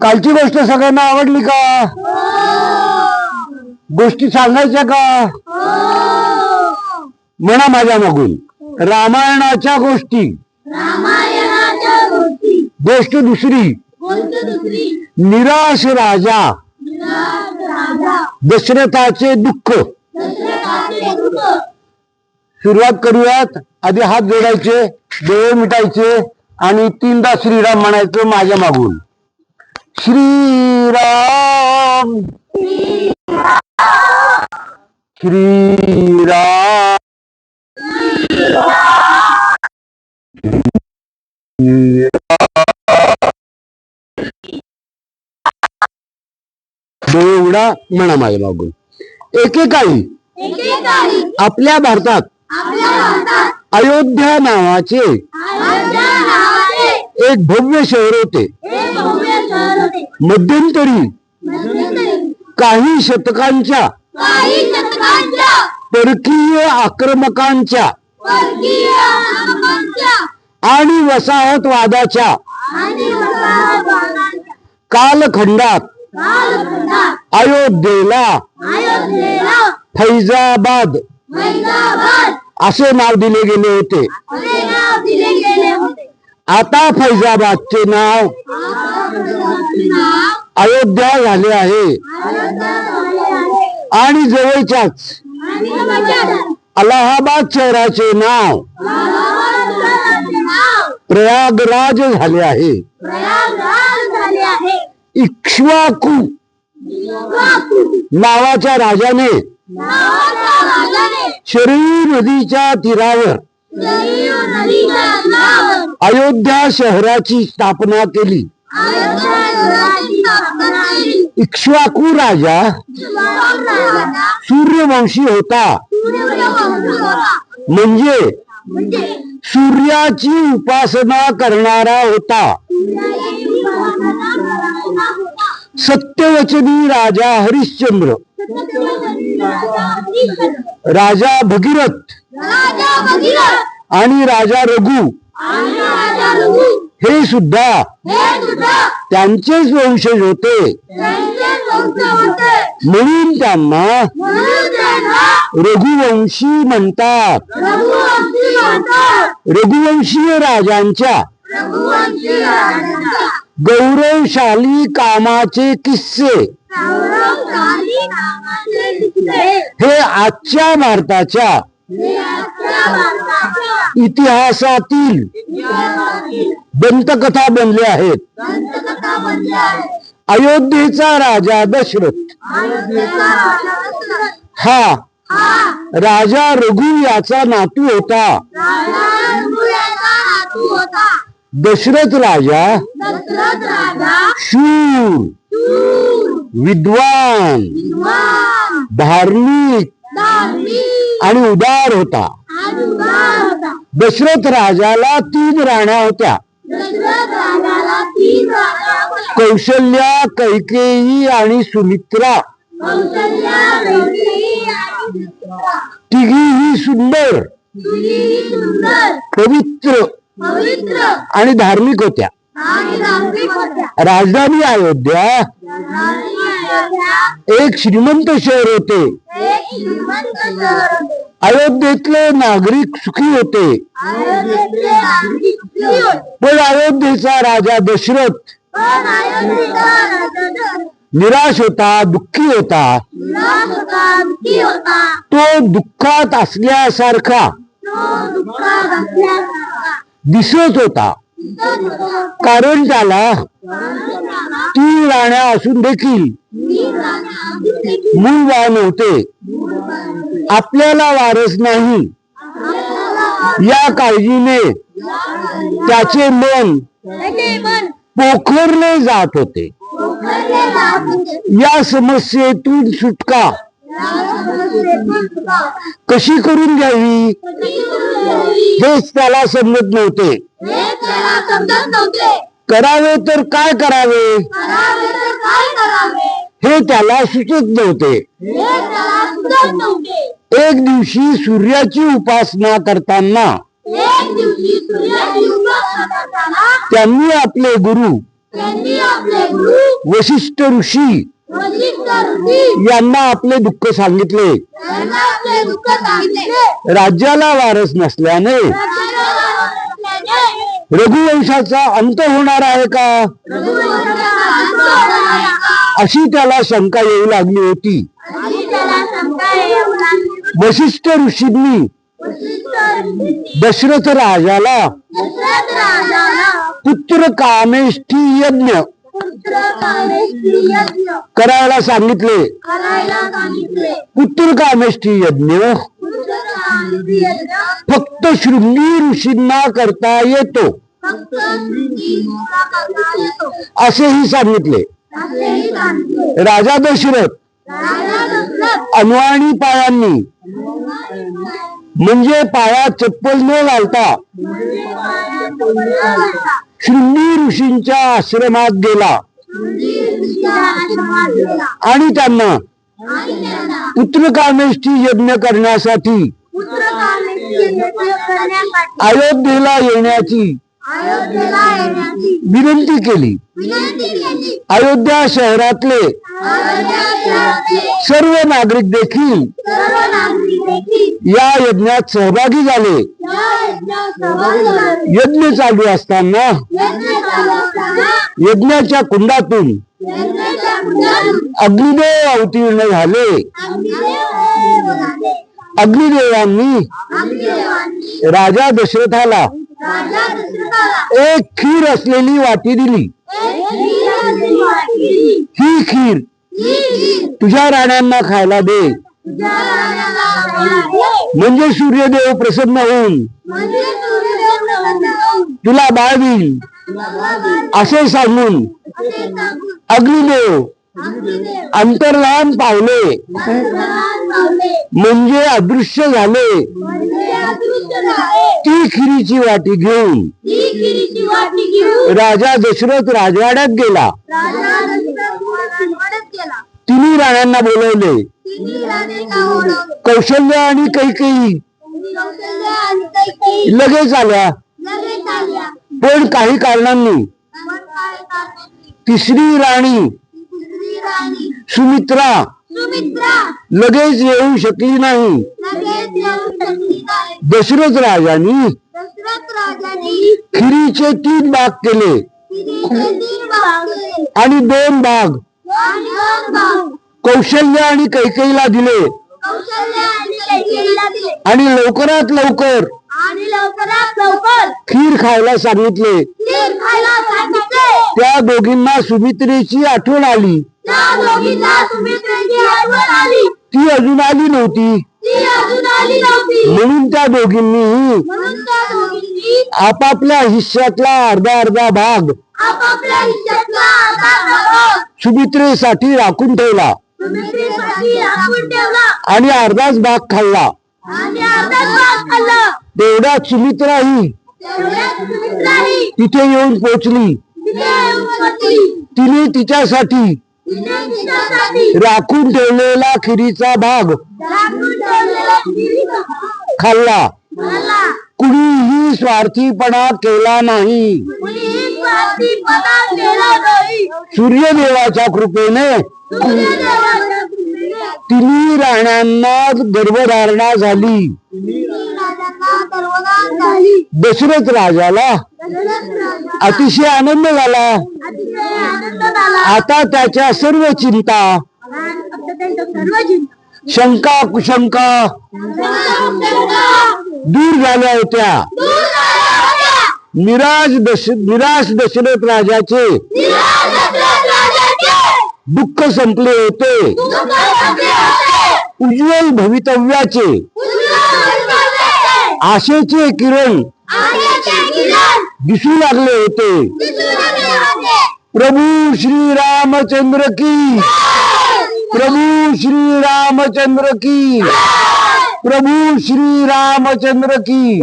कालची गोष्ट सगळ्यांना आवडली का? गोष्टी सांगायच्या का? म्हणा माझ्या मागून. रामायणाच्या गोष्टी. गोष्टी. गोष्ट दुसरी. निराश राजा. दशरथाचे दुःख. सुरुवात करूयात. आधी हात जोडायचे डोळे मिटायचे आणि तीनदा श्रीराम म्हणायचं माझ्या मागून. श्रीराम। श्रीराम। डोळे उघडा म्हणा माझ्या मागून. एकेकाळी एकेकाळी आपल्या भारतात आपल्या भारतात अयोध्या नावाचे अयोध्या नावाचे एक भव्य शहर होते. मध्यंतरी. काही शतकांच्या. परकीय आक्रमकांच्या. आणि वसाहतवादाच्या. कालखंडात. अयोध्येला. फैजाबाद. असे नाव दिले गेले होते. आता फैजाबादचे नाव अयोध्या झाले आहे. आणि जवळच्याच अलाहाबाद शहराचे नाव प्रयागराज झाले आहे. इक्ष्वाकू नावाच्या राजाने शरीर नदीच्या तीरावर अयोध्या शहराची स्थापना केली. अयोध्या शहराची स्थापना केली. इक्ष्वाकू राजा इक्ष्वाकू राजा सूर्यवंशी होता. सूर्यवंशी होता. म्हणजे म्हणजे सूर्याची उपासना करणारा होता. सूर्याची उपासना करणारा होता. सत्यवचनी राजा हरिश्चंद्र. सत्यवती राजा भगीरथ आणि राजा रघु हे सुद्धा त्यांचेच वंशज होते. म्हणून त्यांना रघुवंशी म्हणतात. रघुवंशी म्हणतात. रघुवंशीय राजांच्या गौरवशाली कामाचे किस्से. हे आजच्या भारताच्या इतिहासातील दंतकथा बनले आहेत. दंतकथा बनल्या आहेत. अयोध्येचा राजा दशरथ. हा हा. राजा रघु याचा नातू होता. दशरथ राजा दशरथ राजा शूर विद्वान विद्वान धार्मिक आणि उदार होता. दशरथ राजाला तीन राण्या होत्या. दशरथ राजाला तीन राजा होत्या. कौशल्या कैकेयी आणि सुमित्रा. तिघीही सुंदर. पवित्र आणि धार्मिक होत्या. राजधानी अयोध्या. एक श्रीमंत शहर होते. अयोध्येतले नागरिक सुखी होते. पण अयोध्येचा राजा दशरथ निराश होता दुःखी होता. निराश होता दुःखी होता. तो दुःखात असल्यासारखा. तो दुःखात असल्यासारखा. दिसत होता. कारण त्याला तीन राण्या असून देखील मूल वा नव्हते. मूळ होते आपल्याला वारस नाही. या काळजीने त्याचे मन पोखरले जात होते. या समस्येतून सुटका कशी करून घ्यावी? हेच त्याला समजत नव्हते. करावे तर काय करावे? हे त्याला सुचत नव्हते. एक दिवशी सूर्याची उपासना करताना त्यांनी आपले गुरु वशिष्ठ ऋषी यांना आपले दुःख सांगितले. राज्याला वारस नसल्याने. रघुवंशाचा अंत होणार आहे का? अशी त्याला शंका येऊ लागली होती. वशिष्ठ ऋषींनी दशरथ राजाला पुत्र कामेष्ठी यज्ञ करायला सांगितले. पुत्र कामेष्टी यज्ञ. फक्त शृंगी ऋषींना करता येतो. असेही सांगितले. राजा दशरथ अनवाणी पायांनी. म्हणजे पाया चप्पल न घालता. शृंगी ऋषींच्या आश्रमात गेला. आणि त्यांना आणि त्यांना पुत्र कामेष्ठी यज्ञ करण्यासाठी अयोध्येला येण्याची विनंती केली. अयोध्या शहरातले सर्व नागरिक देखील या यज्ञात सहभागी झाले. यज्ञ चालू असताना यज्ञाच्या कुंडातून अग्निदेव अवतीर्ण झाले. अग्निदेवांनी राजा राजा दशरथाला एक खीर असलेली वाटी दिली. ही खीर तुझ्या राण्यांना खायला दे. म्हणजे सूर्यदेव प्रसन्न होऊन म्हणजे सूर्यदेव प्रसन्न होऊन तुला बाळ देईल तुला बघेल. असे सांगून असे सांगून अग्निदेव अंतर्लहान पावले. म्हणजे अदृश्य झाले. ती खिरीची वाटी घेऊन. राजा दशरथ राजवाड्यात गेला. तिन्ही राणांना बोलवले. कौशल्य आणि कैकेयी. लगेच आल्या. पण काही कारणांनी. तिसरी राणी सुमित्रा सुमित्रा. लगेच येऊ शकली नाही. दशरथ राजांनी खिरीचे तीन भाग केले. आणि दोन भाग कौशल्य आणि कैकेयीला दिले. आणि लवकरात लवकर खीर खायला सांगितले. त्या दोघींना सुमित्रेची आठवण आली. त्या दोघींना सुमित्रेची आठवण आली. ती अजून आली नव्हती. ती अजून आली नव्हती. म्हणून त्या दोघींनी म्हणून त्या दोघींनी आपापल्या हिश्श्यातला अर्धा अर्धा भाग आपापल्या हिश्श्यातला अर्धा भाग सुमित्रेसाठी राखून ठेवला. सुमित्रेसाठी राखून ठेवला. आणि अर्धाच भाग खाल्ला. आणि अर्धाच भाग खाल्ला. तेवढ्यात सुमित्राही तेवढ्यात सुमित्राही तिथे येऊन पोचली. तिथे येऊन तिने तिच्यासाठी राखून ठेवलेला खिरीचा भाग. खाल्ला. कुणीही स्वार्थीपणा केला नाही. सूर्यदेवाच्या कृपेने तिन्ही राण्यांना गर्भधारणा झाली. दशरथ राजाला. अतिशय आनंद झाला. आता त्याच्या सर्व चिंता. शंका कुशंका दूर झाल्या होत्या. निराश दश निराश दशरथ राजाचे दुःख संपले होते. उज्ज्वल भवितव्याचे. आशेचे किरण दिसू लागले होते. प्रभू श्री रामचंद्र की. प्रभू श्री रामचंद्र की. प्रभू श्री रामचंद्र की.